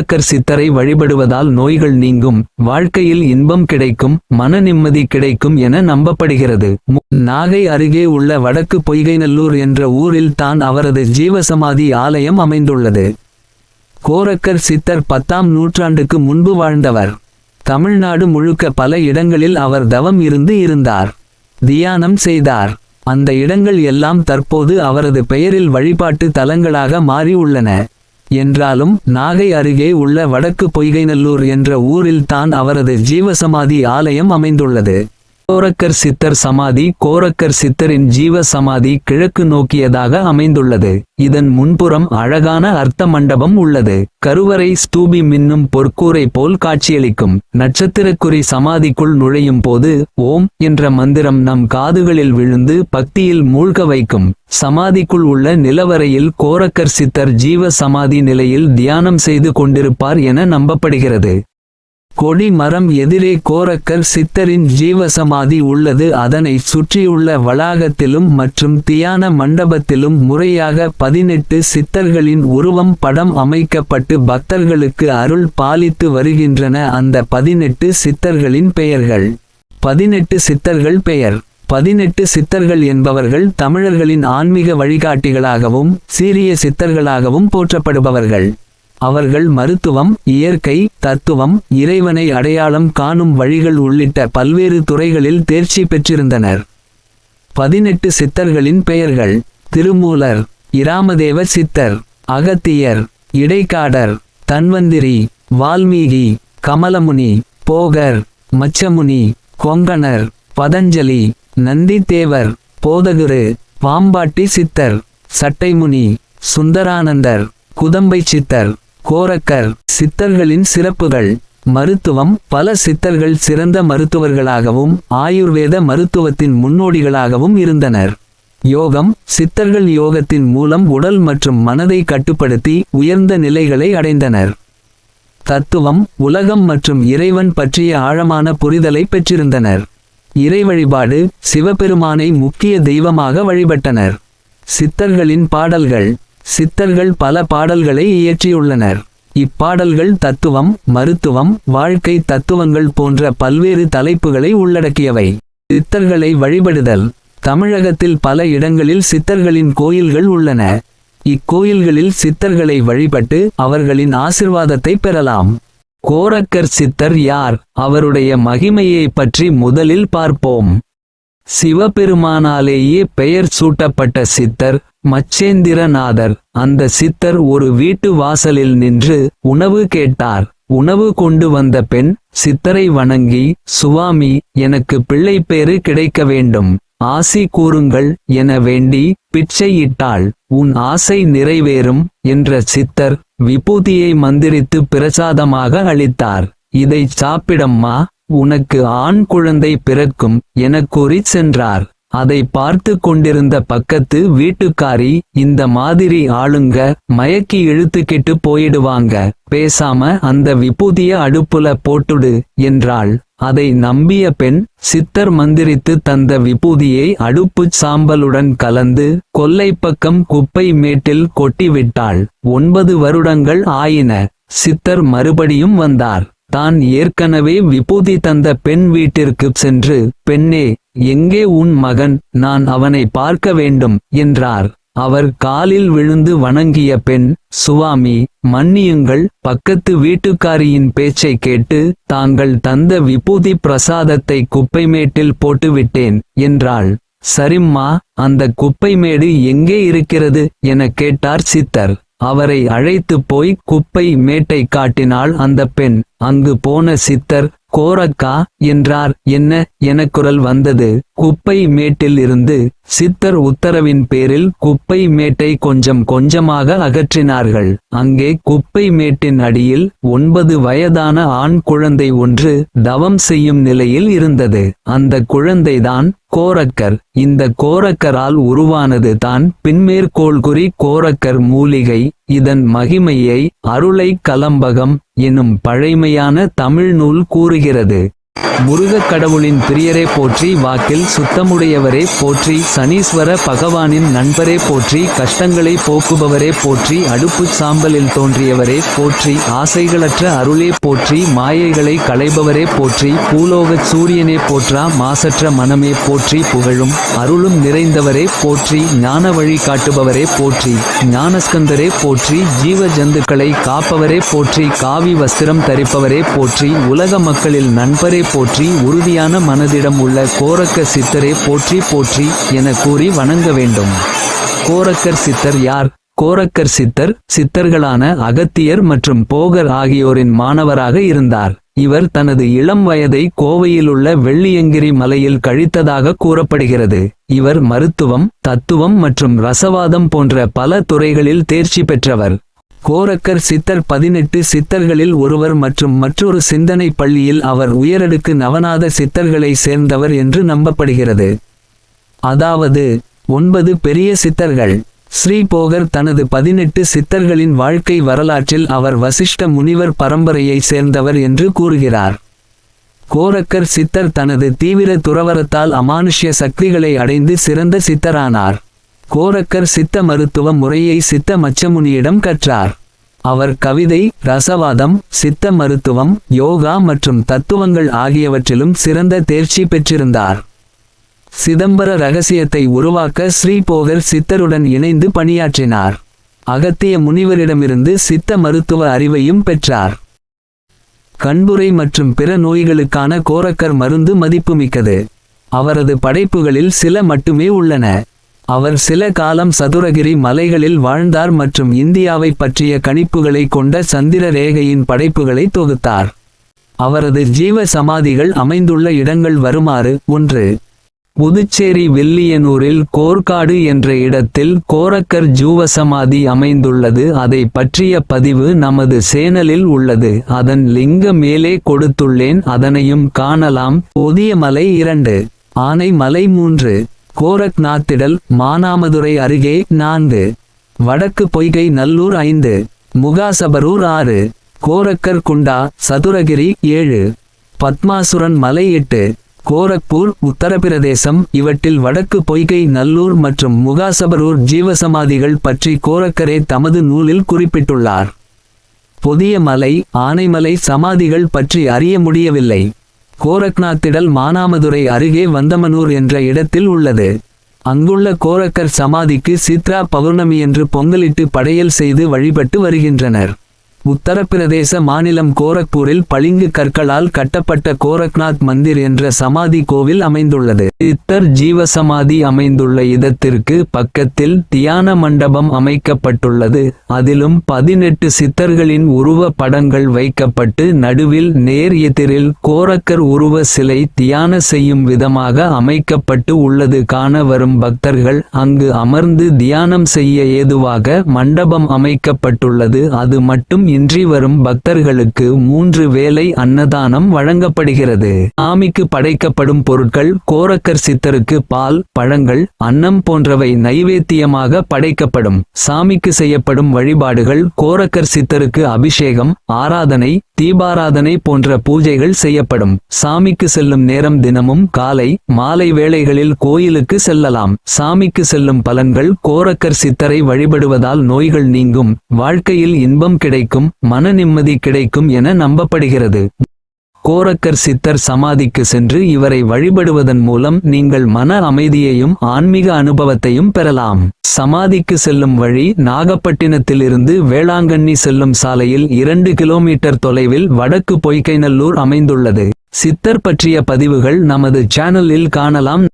கோரக்கர் சித்தரை வழிபடுவதால் நோய்கள் நீங்கும் வாழ்க்கையில் இன்பம் கிடைக்கும் மன நிம்மதி கிடைக்கும் என நம்பப்படுகிறது. நாகை அருகே உள்ள வடக்கு பொய்கைநல்லூர் என்ற ஊரில் தான் அவரது ஜீவசமாதி ஆலயம் அமைந்துள்ளது. கோரக்கர் சித்தர் பத்தாம் நூற்றாண்டுக்கு முன்பு வாழ்ந்தவர். தமிழ்நாடு முழுக்க பல இடங்களில் அவர் தவம் இருந்து இருந்தார். தியானம் செய்தார். அந்த இடங்கள் எல்லாம் தற்போது அவரது பெயரில் வழிபாட்டு தலங்களாக மாறி உள்ளன. என்றாலும் நாகை அருகே உள்ள வடக்கு பொய்கைநல்லூர் என்ற ஊரில் தான் அவரது ஜீவசமாதி ஆலயம் அமைந்துள்ளது. கோரக்கர் சித்தர் சமாதி கோரக்கர் சித்தரின் ஜீவ சமாதி கிழக்கு நோக்கியதாக அமைந்துள்ளது. இதன் முன்புறம் அழகான அர்த்த மண்டபம் உள்ளது. கருவறை ஸ்தூபி மின்னும் பொற்கூரை போல் காட்சியளிக்கும். நட்சத்திரக்குறி சமாதிக்குள் நுழையும் போது ஓம் என்ற மந்திரம் நம் காதுகளில் விழுந்து பக்தியில் மூழ்க வைக்கும். சமாதிக்குள் உள்ள நிலவரையில் கோரக்கர் சித்தர் ஜீவ சமாதி நிலையில் தியானம் செய்து கொண்டிருப்பார் என நம்பப்படுகிறது. கொடி மரம் எதிரே கோரக்கர் சித்தரின் ஜீவசமாதி உள்ளது. அதனை சுற்றியுள்ள வளாகத்திலும் மற்றும் தியான மண்டபத்திலும் முறையாக பதினெட்டு சித்தர்களின் உருவம் படம் அமைக்கப்பட்டு பக்தர்களுக்கு அருள் பாலித்து வருகின்றன. அந்த பதினெட்டு சித்தர்களின் பெயர்கள். பதினெட்டு சித்தர்கள் பெயர். பதினெட்டு சித்தர்கள் என்பவர்கள் தமிழர்களின் ஆன்மீக வழிகாட்டிகளாகவும் சீரிய சித்தர்களாகவும் போற்றப்படுபவர்கள். அவர்கள் மருத்துவம் இயற்கை தத்துவம் இறைவனை அடையாளம் காணும் வழிகள் உள்ளிட்ட பல்வேறு துறைகளில் தேர்ச்சி பெற்றிருந்தனர். பதினெட்டு சித்தர்களின் பெயர்கள் திருமூலர் இராமதேவ சித்தர் அகத்தியர் இடைக்காடர் தன்வந்திரி வால்மீகி கமலமுனி போகர் மச்சமுனி கொங்கணர் பதஞ்சலி நந்திதேவர் போதகுரு பாம்பாட்டி சித்தர் சட்டைமுனி சுந்தரானந்தர் குதம்பை சித்தர் கோரக்கர் சித்தர்களின் சிறப்புகள். மருத்துவம் பல சித்தர்கள் சிறந்த மருத்துவர்களாகவும் ஆயுர்வேத மருத்துவத்தின் முன்னோடிகளாகவும் இருந்தனர். யோகம் சித்தர்கள் யோகத்தின் மூலம் உடல் மற்றும் மனதை கட்டுப்படுத்தி உயர்ந்த நிலைகளை அடைந்தனர். தத்துவம் உலகம் மற்றும் இறைவன் பற்றிய ஆழமான புரிதலை பெற்றிருந்தனர். இறை வழிபாடு சிவபெருமானை முக்கிய தெய்வமாக வழிபட்டனர். சித்தர்களின் பாடல்கள் சித்தர்கள் பல பாடல்களை இயற்றியுள்ளனர். இப்பாடல்கள் தத்துவம் மருத்துவம் வாழ்க்கை தத்துவங்கள் போன்ற பல்வேறு தலைப்புகளை உள்ளடக்கியவை. சித்தர்களை வழிபடுதல். தமிழகத்தில் பல இடங்களில் சித்தர்களின் கோயில்கள் உள்ளன. இக்கோயில்களில் சித்தர்களை வழிபட்டு அவர்களின் ஆசிர்வாதத்தை பெறலாம். கோரக்கர் சித்தர் யார்? அவருடைய மகிமையை பற்றி முதலில் பார்ப்போம். சிவபெருமானாலேயே பெயர் சூட்டப்பட்ட சித்தர் மச்சேந்திரநாதர். அந்த சித்தர் ஒரு வீட்டு வாசலில் நின்று உணவு கேட்டார். உணவு கொண்டு வந்த பெண் சித்தரை வணங்கி சுவாமி எனக்கு பிள்ளை பேறு கிடைக்க வேண்டும். ஆசி கூறுங்கள் என வேண்டி பிச்சையிட்டாள். உன் ஆசை நிறைவேறும் என்ற சித்தர் விபூதியை மந்திரித்து பிரசாதமாக அளித்தார். இதைச் சாப்பிடம்மா உனக்கு ஆண் குழந்தை பிறக்கும் என கூறி சென்றார். அதை பார்த்து கொண்டிருந்த பக்கத்து வீட்டுக்காரி இந்த மாதிரி ஆளுங்க மயக்கி இழுத்துக்கிட்டு போயிடுவாங்க. பேசாம அந்த விபூதிய அடுப்புல போட்டுடு என்றாள். அதை நம்பிய பெண் சித்தர் மந்திரித்து தந்த விபூதியை அடுப்புச் சாம்பலுடன் கலந்து கொல்லைப்பக்கம் குப்பை மேட்டில் கொட்டிவிட்டாள். ஒன்பது வருடங்கள் ஆயின. சித்தர் மறுபடியும் வந்தார். தான் ஏற்கனவே விபூதி தந்த பெண் வீட்டிற்கு சென்று பெண்ணே எங்கே உன் மகன்? நான் அவனை பார்க்க வேண்டும் என்றார். அவர் காலில் விழுந்து வணங்கிய பெண் சுவாமி மன்னியுங்கள். பக்கத்து வீட்டுக்காரியின் பேச்சை கேட்டு தாங்கள் தந்த விபூதி பிரசாதத்தை குப்பைமேட்டில் போட்டுவிட்டேன் என்றாள். சரிம்மா அந்த குப்பைமேடு எங்கே இருக்கிறது? என கேட்டார் சித்தர். அவரை அழைத்துப் போய் குப்பை மேட்டை காட்டினாள் அந்த பெண். அங்கு போன சித்தர் கோரக்கா என்றார். என்ன? என குரல் வந்தது. குப்பை மேட்டில் இருந்து சித்தர் உத்தரவின் பேரில் குப்பை மேட்டை கொஞ்சம் கொஞ்சமாக அகற்றினார்கள். அங்கே குப்பை மேட்டின் அடியில் ஒன்பது வயதான ஆண் குழந்தை ஒன்று தவம் செய்யும் நிலையில் இருந்தது. அந்த குழந்தைதான் கோரக்கர். இந்த கோரக்கரால் உருவானது தான் பின்மேற்கோள்குறி கோரக்கர் மூலிகை இதன் மகிமையை அருளை கலம்பகம் எனும் பழைமையான தமிழ் நூல் கூறுகிறது. முருகக் கடவுளின் பிரியரே போற்றி வாக்கில் சுத்தமுடையவரே போற்றி சனீஸ்வர பகவானின் நண்பரே போற்றி கஷ்டங்களை போக்குபவரே போற்றி அடுப்புச் சாம்பலில் தோன்றியவரே போற்றி ஆசைகளற்ற அருளே போற்றி மாயைகளை களைபவரே போற்றி பூலோகச் சூரியனே போற்றா மாசற்ற மனமே போற்றி புகழும் அருளும் நிறைந்தவரே போற்றி ஞான வழி காட்டுபவரே போற்றி ஞானஸ்கந்தரே போற்றி ஜீவ ஜந்துக்களை காப்பவரே போற்றி காவி வஸ்திரம் தரிப்பவரே போற்றி உலக மக்களில் நண்பரே போற்றி உறுதியான மனதிடம் உள்ள கோரக்க சித்தரே போற்றி போற்றி என கூறி வணங்க வேண்டும். கோரக்கர் சித்தர் யார்? கோரக்கர் சித்தர் சித்தர்களான அகத்தியர் மற்றும் போகர் ஆகியோரின் மாணவராக இருந்தார். இவர் தனது இளம் வயதை கோவையிலுள்ள வெள்ளியங்கிரி மலையில் கழித்ததாக கூறப்படுகிறது. இவர் மருத்துவம் தத்துவம் மற்றும் ரசவாதம் போன்ற பல துறைகளில் தேர்ச்சி பெற்றவர். கோரக்கர் சித்தர் பதினெட்டு சித்தர்களில் ஒருவர் மற்றும் மற்றொரு சிந்தனை பள்ளியில் அவர் உயரடுக்கு நவநாத சித்தர்களை சேர்ந்தவர் என்று நம்பப்படுகிறது. அதாவது ஒன்பது பெரிய சித்தர்கள். ஸ்ரீபோகர் தனது பதினெட்டு சித்தர்களின் வாழ்க்கை வரலாற்றில் அவர் வசிஷ்ட முனிவர் பரம்பரையை சேர்ந்தவர் என்று கூறுகிறார். கோரக்கர் சித்தர் தனது தீவிர துறவரத்தால் அமானுஷ்ய சக்திகளை அடைந்து சிறந்த சித்தரானார். கோரக்கர் சித்த மருத்துவ முறையை சித்த மச்சமுனியிடம் கற்றார். அவர் கவிதை ரசவாதம் சித்த மருத்துவம் யோகா மற்றும் தத்துவங்கள் ஆகியவற்றிலும் சிறந்த தேர்ச்சி பெற்றிருந்தார். சிதம்பர ரகசியத்தை உருவாக்க ஸ்ரீபோகர் சித்தருடன் இணைந்து பணியாற்றினார். அகத்திய முனிவரிடமிருந்து சித்த மருத்துவ அறிவையும் பெற்றார். கண்புரை மற்றும் பிற நோய்களுக்கான கோரக்கர் மருந்து மதிப்புமிக்கது. அவரது படைப்புகளில் சில மட்டுமே உள்ளன. அவர் சில காலம் சதுரகிரி மலைகளில் வாழ்ந்தார் மற்றும் இந்தியாவை பற்றிய கணிப்புகளை கொண்ட சந்திர ரேகையின் படைப்புகளை தொகுத்தார். அவரது ஜீவ சமாதிகள் அமைந்துள்ள இடங்கள் வருமாறு ஒன்று புதுச்சேரி வில்லியனூரில் கோர்க்காடு என்ற இடத்தில் கோரக்கர் ஜூவசமாதி அமைந்துள்ளது. அதை பற்றிய பதிவு நமது சேனலில் உள்ளது. அதன் லிங்க மேலே கொடுத்துள்ளேன். அதனையும் காணலாம். புதிய மலை இரண்டு ஆனை மலை மூன்று கோரக்நாத்திடல் மானாமதுரை அருகே நான்கு வடக்கு பொய்கை நல்லூர் ஐந்து முகாசபரூர் ஆறு கோரக்கர் குண்டா சதுரகிரி ஏழு பத்மாசுரன் மலை எட்டு கோரக்பூர் உத்தரப்பிரதேசம் இவற்றில் வடக்கு பொய்கை நல்லூர் மற்றும் முகாசபரூர் ஜீவசமாதிகள் பற்றி கோரக்கரே தமது நூலில் குறிப்பிட்டுள்ளார். புதிய மலை ஆனைமலை சமாதிகள் பற்றி அறிய முடியவில்லை. கோரக்நாத்திடல் மானாமதுரை அருகே வந்தமனூர் என்ற இடத்தில் உள்ளது. அங்குள்ள கோரக்கர் சமாதிக்கு சித்ரா பௌர்ணமி என்று பொங்கலிட்டு படையல் செய்து வழிபட்டு வருகின்றனர். உத்தரப்பிரதேச மாநிலம் கோரக்பூரில் பளிங்கு கற்களால் கட்டப்பட்ட கோரக்நாத் மந்திர் என்ற சமாதி கோவில் அமைந்துள்ளது. சித்தர் ஜீவசமாதி அமைந்துள்ள இடத்திற்கு பக்கத்தில் தியான மண்டபம் அமைக்கப்பட்டுள்ளது. அதிலும் பதினெட்டு சித்தர்களின் உருவ படங்கள் வைக்கப்பட்டு நடுவில் நேர் எதிரில் கோரக்கர் உருவ சிலை தியான செய்யும் விதமாக அமைக்கப்பட்டு உள்ளது. காண வரும் பக்தர்கள் அங்கு அமர்ந்து தியானம் செய்ய ஏதுவாக மண்டபம் அமைக்கப்பட்டுள்ளது. அது மட்டும் இன்றி வரும் பக்தர்களுக்கு மூன்று வேளை அன்னதானம் வழங்கப்படுகிறது. சாமிக்கு படைக்கப்படும் பொருட்கள் கோரக்கர் சித்தருக்கு பால் பழங்கள் அன்னம் போன்றவை நைவேத்தியமாக படைக்கப்படும். சாமிக்கு செய்யப்படும் வழிபாடுகள் கோரக்கர் சித்தருக்கு அபிஷேகம் ஆராதனை தீபாராதனை போன்ற பூஜைகள் செய்யப்படும். சாமிக்கு செல்லும் நேரம் தினமும் காலை மாலை வேளைகளில் கோயிலுக்கு செல்லலாம். சாமிக்கு செல்லும் பலன்கள் கோரக்கர் சித்தரை வழிபடுவதால் நோய்கள் நீங்கும். வாழ்க்கையில் இன்பம் கிடைக்கும் மன நிம்மதி கிடைக்கும் என நம்பப்படுகிறது. கோரக்கர் சித்தர் சமாதிக்கு சென்று இவரை வழிபடுவதன் மூலம் நீங்கள் மன அமைதியையும் ஆன்மீக அனுபவத்தையும் பெறலாம். சமாதிக்கு செல்லும் வழி நாகப்பட்டினத்திலிருந்து வேளாங்கண்ணி செல்லும் சாலையில் இரண்டு கிலோமீட்டர் தொலைவில் வடக்கு பொய்கைநல்லூர் அமைந்துள்ளது. சித்தர் பற்றிய பதிவுகள் நமது சேனலில் காணலாம்.